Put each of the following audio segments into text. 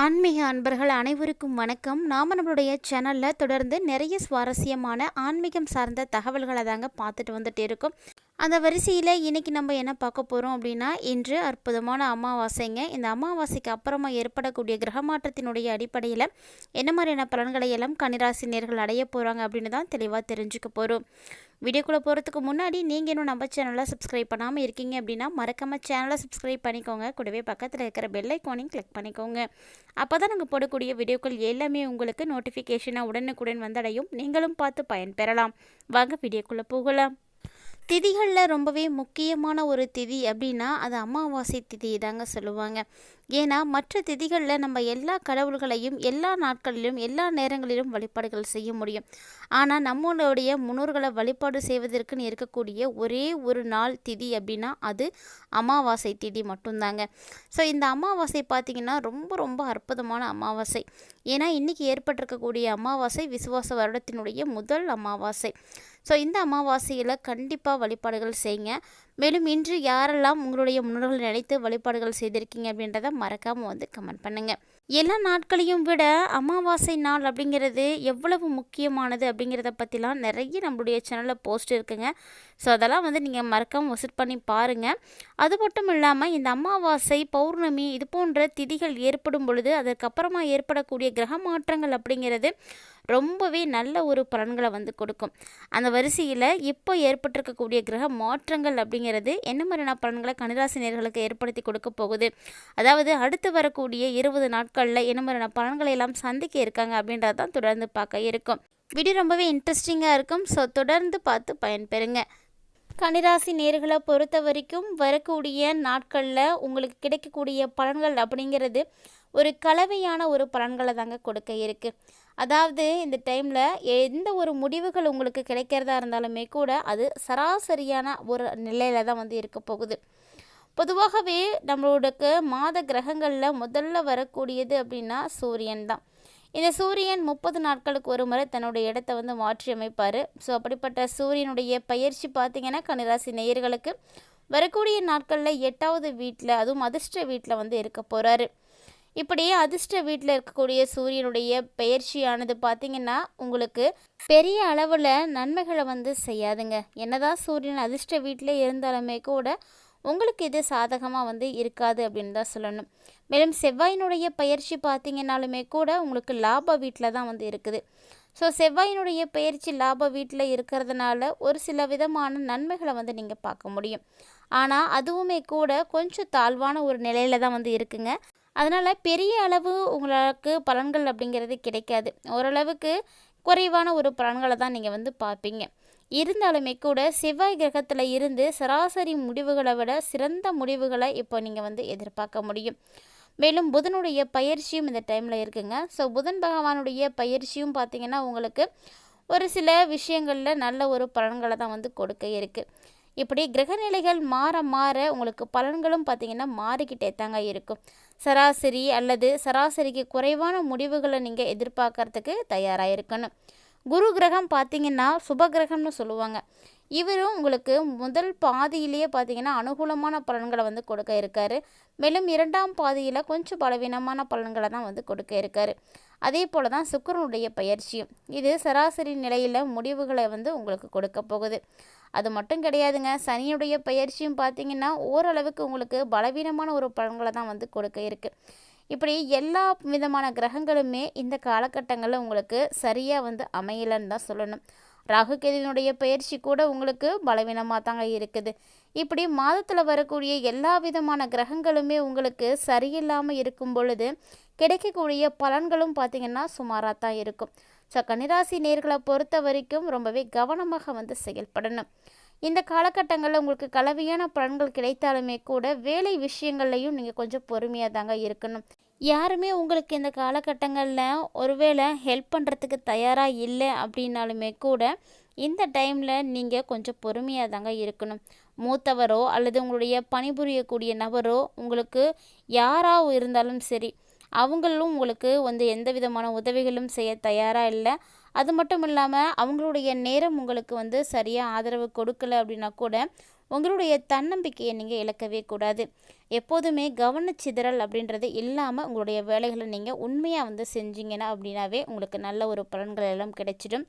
ஆன்மீக அன்பர்கள் அனைவருக்கும் வணக்கம். நாம் நம்மளுடைய சேனலில் தொடர்ந்து நிறைய சுவாரஸ்யமான ஆன்மீகம் சார்ந்த தகவல்களை தாங்க பார்த்துட்டு வந்துட்டு இருக்கோம். அந்த வரிசையில் இன்றைக்கி நம்ம என்ன பார்க்க போகிறோம் அப்படின்னா இன்று அற்புதமான அமாவாசைங்க. இந்த அமாவாசைக்கு அப்புறமா ஏற்படக்கூடிய கிரக மாற்றத்தினுடைய அடிப்படையில் என்ன மாதிரியான பலன்களை எல்லாம் கன்னிராசினியர்கள் அடைய போகிறாங்க அப்படின்னு தான் தெளிவாக தெரிஞ்சுக்க போகிறோம் வீடியோக்குள்ளே போகிறதுக்கு முன்னாடி நீங்கள் இன்னும் நம்ம சேனலை சப்ஸ்கிரைப் பண்ணாமல் இருக்கீங்க அப்படின்னா மறக்காமல் சேனலை சப்ஸ்கிரைப் பண்ணிக்கோங்க. கூடவே பக்கத்தில் இருக்கிற பெல் ஐக்கானையும் கிளிக் பண்ணிக்கோங்க. அப்போ தான் நாங்கள் போடக்கூடிய வீடியோக்கள் எல்லாமே உங்களுக்கு நோட்டிஃபிகேஷனாக உடனுக்குடன் வந்தடையும். நீங்களும் பார்த்து பயன்பெறலாம். வாங்க வீடியோக்குள்ளே போகலாம். திதிகளில் ரொம்பவே முக்கியமான ஒரு திதி அப்படின்னா அது அமாவாசை திதி தாங்க சொல்லுவாங்க. ஏன்னா மற்ற திதிகளில் நம்ம எல்லா கடவுள்களையும் எல்லா நாட்களிலும் எல்லா நேரங்களிலும் வழிபாடுகள் செய்ய முடியும். ஆனால் நம்மளுடைய முன்னோர்களை வழிபாடு செய்வதற்குன்னு இருக்கக்கூடிய ஒரே ஒரு நாள் திதி அப்படின்னா அது அமாவாசை திதி மட்டும்தாங்க. ஸோ இந்த அமாவாசை பார்த்திங்கன்னா ரொம்ப ரொம்ப அற்புதமான அமாவாசை. ஏன்னா இன்றைக்கி ஏற்பட்டிருக்கக்கூடிய அமாவாசை விசுவாச வருடத்தினுடைய முதல் அமாவாசை. ஸோ இந்த அமாவாசையில் கண்டிப்பாக வழிபாடுகள் செய்யுங்க. மேலும் இன்று யாரெல்லாம் உங்களுடைய முன்னோர்கள் நினைத்து வழிபாடுகள் செய்திருக்கீங்க அப்படின்றத மறக்காமல் வந்து கமெண்ட் பண்ணுங்கள் எல்லா நாட்களையும் விட அமாவாசை நாள் அப்படிங்கிறது எவ்வளவு முக்கியமானது அப்படிங்கிறத பற்றிலாம் நிறைய நம்மளுடைய சேனலில் போஸ்ட் இருக்குங்க. ஸோ அதெல்லாம் வந்து நீங்கள் மறக்காமல் விசிட் பண்ணி பாருங்கள் அது மட்டும் இல்லாமல் இந்த அமாவாசை பௌர்ணமி இது போன்ற திதிகள் ஏற்படும் பொழுது அதற்கப்புறமா ஏற்படக்கூடிய கிரக மாற்றங்கள் அப்படிங்கிறது ரொம்பவே நல்ல ஒரு பலன்களை வந்து கொடுக்கும். அந்த வரிசையில் இப்போ ஏற்பட்டிருக்கக்கூடிய கிரக மாற்றங்கள் அப்படிங்கிறது என்ன மாதிரியான பலன்களை கணிராசினியர்களுக்கு ஏற்படுத்தி கொடுக்க போகுது? அதாவது அடுத்து வரக்கூடிய இருபது நாட்களில் என்ன மாதிரியான பலன்களை எல்லாம் சந்திக்க இருக்காங்க அப்படின்றது தான் தொடர்ந்து பார்க்க இருக்கும். வீடியோ ரொம்பவே இன்ட்ரெஸ்டிங்காக இருக்கும். ஸோ தொடர்ந்து பார்த்து பயன்பெறுங்க. கனிராசி நேர்களை பொறுத்த வரைக்கும் வரக்கூடிய நாட்களில் உங்களுக்கு கிடைக்கக்கூடிய பலன்கள் அப்படிங்கிறது ஒரு கலவையான ஒரு பலன்களை தாங்க கொடுக்க இருக்குது அதாவது இந்த டைமில் எந்த ஒரு முடிவுகள் உங்களுக்கு கிடைக்கிறதா இருந்தாலுமே கூட அது சராசரியான ஒரு நிலையில் தான் வந்து இருக்க போகுது. பொதுவாகவே நம்மளோடக்கு மாத கிரகங்களில் முதல்ல வரக்கூடியது அப்படின்னா சூரியன் தான். இந்த சூரியன் முப்பது நாட்களுக்கு ஒரு முறை தன்னுடைய இடத்த வந்து மாற்றி அமைப்பார். ஸோ அப்படிப்பட்ட சூரியனுடைய பயிற்சி பார்த்திங்கன்னா கன்னிராசி நேயர்களுக்கு வரக்கூடிய நாட்களில் எட்டாவது வீட்டில் அதுவும் அதிர்ஷ்ட வீட்டில் வந்து இருக்க போகிறாரு இப்படியே அதிர்ஷ்ட வீட்டில் இருக்கக்கூடிய சூரியனுடைய பெயர்ச்சியானது பார்த்திங்கன்னா உங்களுக்கு பெரிய அளவில் நன்மைகளை வந்து செய்யாதுங்க. என்னதான் சூரியன் அதிர்ஷ்ட வீட்டில் இருந்தாலுமே கூட உங்களுக்கு இது சாதகமாக வந்து இருக்காது அப்படின்னு தான் சொல்லணும். மேலும் செவ்வாயினுடைய பயிற்சி பார்த்திங்கனாலுமே கூட உங்களுக்கு லாப வீட்டில் தான் வந்து இருக்குது. ஸோ செவ்வாயினுடைய பயிற்சி லாப வீட்டில் இருக்கிறதுனால ஒரு சில விதமான நன்மைகளை வந்து நீங்கள் பார்க்க முடியும். ஆனால் அதுவுமே கூட கொஞ்சம் தாழ்வான ஒரு நிலையில் தான் வந்து இருக்குங்க. அதனால் பெரிய அளவு உங்களுக்கு பலன்கள் அப்படிங்கிறது கிடைக்காது. ஓரளவுக்கு குறைவான ஒரு பலன்களை தான் நீங்கள் வந்து பார்ப்பீங்க. இருந்தாலுமே கூட செவ்வாய் கிரகத்தில் இருந்து சராசரி முடிவுகளை விட சிறந்த முடிவுகளை இப்போ நீங்கள் வந்து எதிர்பார்க்க முடியும். மேலும் புதனுடைய பயிற்சியும் இந்த டைமில் இருக்குங்க. ஸோ புதன் பகவானுடைய பயிற்சியும் பார்த்திங்கன்னா உங்களுக்கு ஒரு சில விஷயங்களில் நல்ல ஒரு பலன்களை தான் வந்து கொடுக்க இருக்குது இப்படி கிரகநிலைகள் மாற மாற உங்களுக்கு பலன்களும் பார்த்திங்கன்னா மாறிக்கிட்டே தாங்க இருக்கும். சராசரி அல்லது சராசரிக்கு குறைவான முடிவுகளை நீங்கள் எதிர்பார்க்கறதுக்கு தயாராக இருக்கணும். குரு கிரகம் பார்த்திங்கன்னா சுப கிரகம்னு சொல்லுவாங்க. இவரும் உங்களுக்கு முதல் பாதியிலேயே பார்த்தீங்கன்னா அனுகூலமான பலன்களை வந்து கொடுக்க இருக்காரு. மேலும் இரண்டாம் பாதியில் கொஞ்சம் பலவீனமான பலன்களை தான் வந்து கொடுக்க இருக்காரு. அதே போல் தான் சுக்கரனுடைய பயிற்சியும். இது சராசரி நிலையில் முடிவுகளை வந்து உங்களுக்கு கொடுக்க போகுது. அது மட்டும் கிடையாதுங்க. சனியுடைய பயிற்சியும் பார்த்தீங்கன்னா ஓரளவுக்கு உங்களுக்கு பலவீனமான ஒரு பலன்களை தான் வந்து கொடுக்க இருக்குது இப்படி எல்லா விதமான கிரகங்களுமே இந்த காலகட்டங்களில் உங்களுக்கு சரியாக வந்து அமையலைன்னு தான் சொல்லணும். ராகுகேதினுடைய பயிற்சி கூட உங்களுக்கு பலவீனமாக தாங்க இருக்குது. இப்படி மாதத்தில் வரக்கூடிய எல்லா விதமான கிரகங்களுமே உங்களுக்கு சரியில்லாமல் இருக்கும் பொழுது கிடைக்கக்கூடிய பலன்களும் பார்த்திங்கன்னா சுமாராக தான் இருக்கும். ஸோ கன்னிராசி நேர்களை பொறுத்த வரைக்கும் ரொம்பவே கவனமாக வந்து செயல்படணும். இந்த காலகட்டங்களில் உங்களுக்கு கலவையான பலன்கள் கிடைத்தாலுமே கூட வேலை விஷயங்கள்லையும் நீங்கள் கொஞ்சம் பொறுமையாக தாங்க இருக்கணும். யாருமே உங்களுக்கு இந்த காலகட்டங்களில் ஒருவேளை ஹெல்ப் பண்ணுறதுக்கு தயாராக இல்லை அப்படின்னாலுமே கூட இந்த டைமில் நீங்கள் கொஞ்சம் பொறுமையாக தாங்க இருக்கணும். மூத்தவரோ அல்லது உங்களுடைய பணிபுரியக்கூடிய நபரோ உங்களுக்கு யாராக இருந்தாலும் சரி அவங்களும் உங்களுக்கு வந்து எந்த விதமான உதவிகளும் செய்ய தயாராக இல்லை. அது மட்டும் இல்லாமல் அவங்களுடைய நேரம் உங்களுக்கு வந்து சரியாக ஆதரவு கொடுக்கல அப்படின்னா கூட உங்களுடைய தன்னம்பிக்கையை நீங்கள் இழக்கவே கூடாது. எப்போதுமே கவனச்சிதறல் அப்படின்றது இல்லாமல் உங்களுடைய வேலைகளை நீங்கள் உண்மையாக வந்து செஞ்சீங்கன்னா அப்படின்னாவே உங்களுக்கு நல்ல ஒரு பலன்கள் எல்லாம் கிடைச்சிடும்.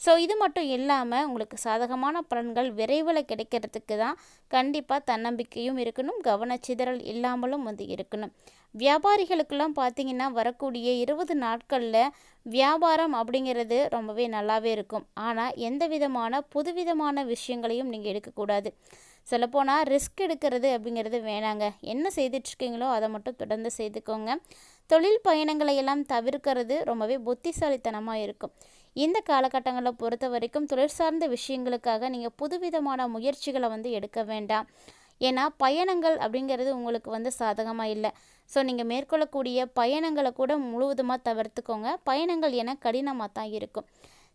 ஸோ இது மட்டும் இல்லாமல் உங்களுக்கு சாதகமான பலன்கள் விரைவில் கிடைக்கிறதுக்கு தான் கண்டிப்பாக தன்னம்பிக்கையும் இருக்கணும் கவனச்சிதறல் இல்லாமலும் வந்து இருக்கணும். வியாபாரிகளுக்கெல்லாம் பார்த்தீங்கன்னா வரக்கூடிய இருபது நாட்களில் வியாபாரம் அப்படிங்கிறது ரொம்பவே நல்லாவே இருக்கும். ஆனால் எந்த விதமான புதுவிதமான விஷயங்களையும் நீங்கள் எடுக்கக்கூடாது சொல்லப்போனால் ரிஸ்க் எடுக்கிறது அப்படிங்கிறது வேணாங்க. என்ன செய்துட்ருக்கீங்களோ அதை மட்டும் தொடர்ந்து செய்துக்கோங்க. தொழில் பயணங்களை எல்லாம் தவிர்க்கிறது ரொம்பவே புத்திசாலித்தனமாக இருக்கும். இந்த காலகட்டங்களை பொறுத்த வரைக்கும் தொழில் சார்ந்த விஷயங்களுக்காக நீங்கள் புதுவிதமான முயற்சிகளை வந்து எடுக்க வேண்டாம். ஏன்னா பயணங்கள் அப்படிங்கிறது உங்களுக்கு வந்து சாதகமாக இல்லை. ஸோ நீங்கள் மேற்கொள்ளக்கூடிய பயணங்களை கூட முழுவதுமாக தவிர்த்துக்கோங்க. பயணங்கள் என கடினமாக தான் இருக்கும்.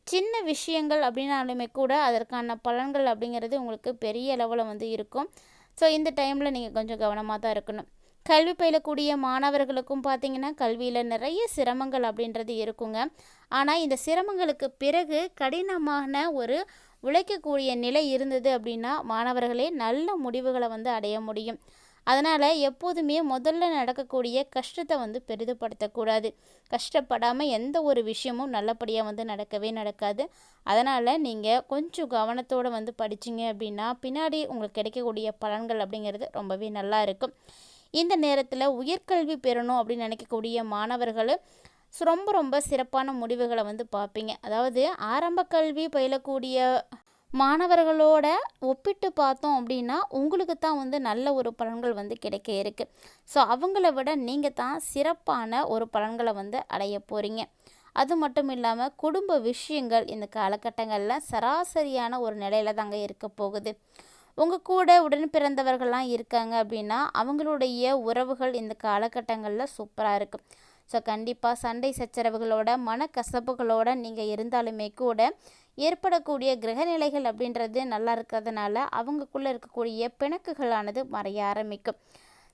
சின்ன விஷயங்கள் அப்படின்னாலுமே கூட அதற்கான பலன்கள் அப்படிங்கிறது உங்களுக்கு பெரிய அளவில் வந்து இருக்கும். ஸோ இந்த டைமில் நீங்கள் கொஞ்சம் கவனமாக தான் இருக்கணும். கல்வி பயிலக்கூடிய மாணவர்களுக்கும் பார்த்திங்கன்னா கல்வியில் நிறைய சிரமங்கள் அப்படின்றது இருக்குங்க. ஆனால் இந்த சிரமங்களுக்கு பிறகு கடினமான ஒரு உழைக்கக்கூடிய நிலை இருந்தது அப்படின்னா மாணவர்களே நல்ல முடிவுகளை வந்து அடைய முடியும். அதனால் எப்போதுமே முதல்ல நடக்கக்கூடிய கஷ்டத்தை வந்து பெரிதுபடுத்தக்கூடாது. கஷ்டப்படாமல் எந்த ஒரு விஷயமும் நல்லபடியாக வந்து நடக்கவே நடக்காது. அதனால் நீங்கள் கொஞ்சம் கவனத்தோடு வந்து படிச்சிங்க அப்படின்னா பின்னாடி உங்களுக்கு கிடைக்கக்கூடிய பலன்கள் அப்படிங்கிறது ரொம்பவே நல்லா இருக்கும். இந்த நேரத்தில் உயர்கல்வி பெறணும் அப்படின்னு நினைக்கக்கூடிய மாணவர்கள் ஸோ ரொம்ப ரொம்ப சிறப்பான முடிவுகளை வந்து பார்ப்பீங்க. அதாவது ஆரம்ப கல்வி பயிலக்கூடிய மாணவர்களோட ஒப்பிட்டு பார்த்தோம் அப்படின்னா உங்களுக்கு தான் வந்து நல்ல ஒரு பலன்கள் வந்து கிடைக்க இருக்குது ஸோ அவங்கள விட நீங்கள் தான் சிறப்பான ஒரு பலன்களை வந்து அடைய போகிறீங்க அது மட்டும் இல்லாமல் குடும்ப விஷயங்கள் இந்த காலகட்டங்களில் சராசரியான ஒரு நிலையில தாங்க இருக்க போகுது. உங்கள் கூட உடன் பிறந்தவர்கள்லாம் இருக்காங்க அப்படின்னா அவங்களுடைய உறவுகள் இந்த காலகட்டங்களில் சூப்பராக இருக்கும் ஸோ கண்டிப்பாக சண்டை சச்சரவுகளோட மனக்கசப்புகளோட நீங்கள் இருந்தாலுமே கூட ஏற்படக்கூடிய கிரகநிலைகள் அப்படின்றது நல்லா இருக்கிறதுனால அவங்களுக்குள்ளே இருக்கக்கூடிய பிணக்குகளானது மறைய ஆரம்பிக்கும்.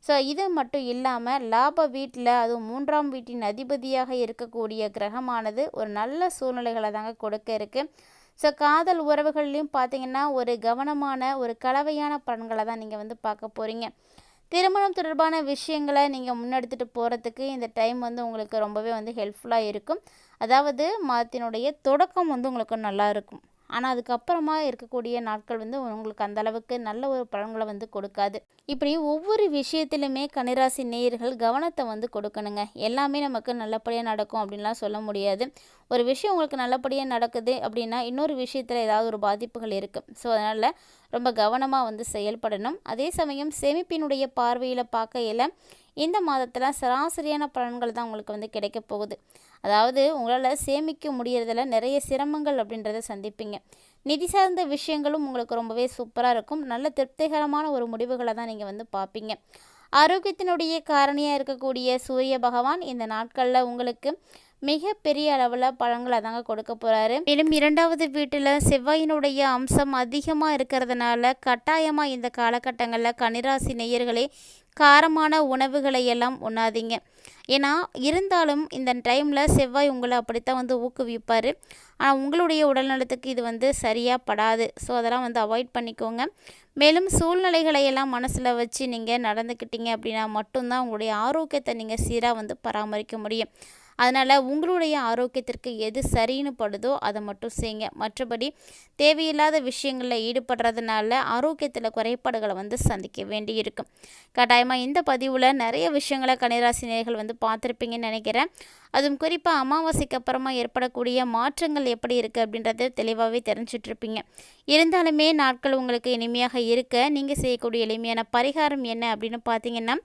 ஸோ இது மட்டும் இல்லாமல் லாப வீட்டில் அதுவும் மூன்றாம் வீட்டின் அதிபதியாக இருக்கக்கூடிய கிரகமானது ஒரு நல்ல சூழ்நிலைகளை தாங்க கொடுக்க இருக்குது ஸோ காதல் உறவுகள்லையும் பார்த்தீங்கன்னா ஒரு கவனமான ஒரு கலவையான பலன்களை தான் நீங்கள் வந்து பார்க்க போகிறீங்க திருமணம் தொடர்பான விஷயங்களை நீங்கள் முன்னெடுத்துட்டு போகிறதுக்கு இந்த டைம் வந்து உங்களுக்கு ரொம்பவே வந்து ஹெல்ப்ஃபுல்லாக இருக்கும். அதாவது மாதத்தினுடைய தொடக்கம் வந்து உங்களுக்கு நல்லா இருக்கும். ஆனால் அதுக்கப்புறமா இருக்கக்கூடிய நாட்கள் வந்து உங்களுக்கு அந்தளவுக்கு நல்ல ஒரு பலன்களை வந்து கொடுக்காது. இப்படி ஒவ்வொரு விஷயத்திலுமே கன்னிராசி நேயர்கள் கவனத்தை வந்து கொடுக்கணுங்க. எல்லாமே நமக்கு நல்லபடியாக நடக்கும் அப்படின்லாம் சொல்ல முடியாது. ஒரு விஷயம் உங்களுக்கு நல்லபடியாக நடக்குது அப்படின்னா இன்னொரு விஷயத்தில் ஏதாவது ஒரு பாதிப்புகள் இருக்குது ஸோ அதனால் ரொம்ப கவனமாக வந்து செயல்படணும். அதே சமயம் சேமிப்பினுடைய பார்வையில் பார்க்கையில் இந்த மாதத்தில் சராசரியான பலன்கள் தான் உங்களுக்கு வந்து கிடைக்க போகுது. அதாவது உங்களால் சேமிக்க முடியறதில் நிறைய சிரமங்கள் அப்படின்றத சந்திப்பீங்க. நிதி சார்ந்த விஷயங்களும் உங்களுக்கு ரொம்பவே சூப்பராக இருக்கும். நல்ல திருப்திகரமான ஒரு முடிவுகளை தான் நீங்கள் வந்து பார்ப்பீங்க ஆரோக்கியத்தினுடைய காரணியாக இருக்கக்கூடிய சூரிய பகவான் இந்த நாட்களில் உங்களுக்கு மிக பெரிய அளவில் பழங்களை தாங்க கொடுக்க போகிறாரு மேலும் இரண்டாவது வீட்டில் செவ்வாயினுடைய அம்சம் அதிகமாக இருக்கிறதுனால கட்டாயமாக இந்த காலகட்டங்களில் கனிராசி நேயர்களே காரமான உணவுகளை எல்லாம் உண்ணாதீங்க. ஏன்னா இருந்தாலும் இந்த டைமில் செவ்வாய் உங்களை அப்படித்தான் வந்து ஊக்குவிப்பார். ஆனால் உங்களுடைய உடல்நலத்துக்கு இது வந்து சரியாக படாது. ஸோ அதெல்லாம் வந்து அவாய்ட் பண்ணிக்கோங்க. மேலும் சூழ்நிலைகளை எல்லாம் மனசில் வச்சு நீங்கள் நடந்துக்கிட்டீங்க அப்படின்னா மட்டும்தான் உங்களுடைய ஆரோக்கியத்தை நீங்கள் சீராக வந்து பராமரிக்க முடியும். அதனால் உங்களுடைய ஆரோக்கியத்திற்கு எது சரின்னு படுதோ அதை மட்டும் செய்யுங்க. மற்றபடி தேவையில்லாத விஷயங்களில் ஈடுபடுறதுனால ஆரோக்கியத்தில் குறைபாடுகளை வந்து சந்திக்க வேண்டி இருக்கும் கட்டாயமாக இந்த பதிவில் நிறைய விஷயங்களை கணிராசினியர்கள் வந்து பார்த்துருப்பீங்கன்னு நினைக்கிறேன். அதுவும் குறிப்பாக அமாவாசைக்கு அப்புறமா ஏற்படக்கூடிய மாற்றங்கள் எப்படி இருக்குது அப்படின்றத தெளிவாகவே தெரிஞ்சிட்ருப்பீங்க. இருந்தாலுமே நாட்கள் உங்களுக்கு இனிமையாக இருக்க நீங்கள் செய்யக்கூடிய எளிமையான பரிகாரம் என்ன அப்படின்னு பார்த்தீங்கன்னா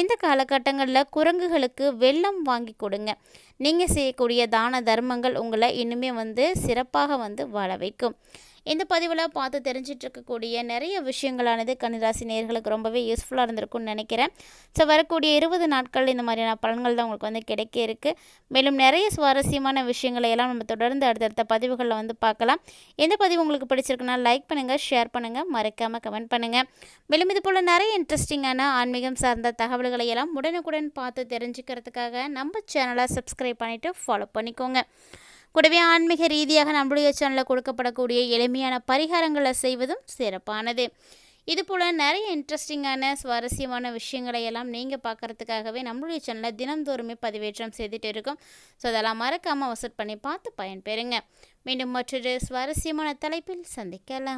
இந்த காலகட்டங்களில் குரங்குகளுக்கு வெள்ளம் வாங்கி கொடுங்க. நீங்கள் செய்யக்கூடிய தான தர்மங்கள் உங்களை இன்னுமே வந்து சிறப்பாக வந்து வாழ வைக்கும். இந்த பதிவில் பார்த்து தெரிஞ்சிட்டு இருக்கக்கூடிய நிறைய விஷயங்களானது கன்னிராசி நேர்களுக்கு ரொம்பவே யூஸ்ஃபுல்லாக இருந்திருக்கும்னு நினைக்கிறேன். ஸோ வரக்கூடிய இருபது நாட்கள் இந்த மாதிரியான பலன்கள் தான் உங்களுக்கு வந்து கிடைக்க இருக்குது மேலும் நிறைய சுவாரஸ்யமான விஷயங்களை எல்லாம் நம்ம தொடர்ந்து அடுத்தடுத்த பதிவுகளில் வந்து பார்க்கலாம். எந்த பதிவு உங்களுக்கு பிடிச்சிருக்குன்னா லைக் பண்ணுங்கள் ஷேர் பண்ணுங்கள் மறக்காமல் கமெண்ட் பண்ணுங்கள் மேலும் இது போல் நிறைய இன்ட்ரெஸ்டிங்கான ஆன்மீகம் சார்ந்த தகவல்களை எல்லாம் உடனுக்குடன் பார்த்து தெரிஞ்சுக்கிறதுக்காக நம்ம சேனலை சப்ஸ்கிரைப் பண்ணிவிட்டு ஃபாலோ பண்ணிக்கோங்க. கூடவே ஆன்மீக ரீதியாக நம்முடைய சேனலில் கொடுக்கப்படக்கூடிய எளிமையான பரிகாரங்களை செய்வதும் சிறப்பானது. இதுபோல் நிறைய இன்ட்ரெஸ்டிங்கான சுவாரஸ்யமான விஷயங்களை எல்லாம் நீங்கள் பார்க்குறதுக்காகவே நம்மளுடைய சேனலில் தினந்தோறுமே பதிவேற்றம் செய்துட்டு இருக்கோம். ஸோ அதெல்லாம் மறக்காமல் வசூல் பண்ணி பார்த்து பயன்பெறுங்க. மீண்டும் மற்றொரு சுவாரஸ்யமான தலைப்பில் சந்திக்கலாம்.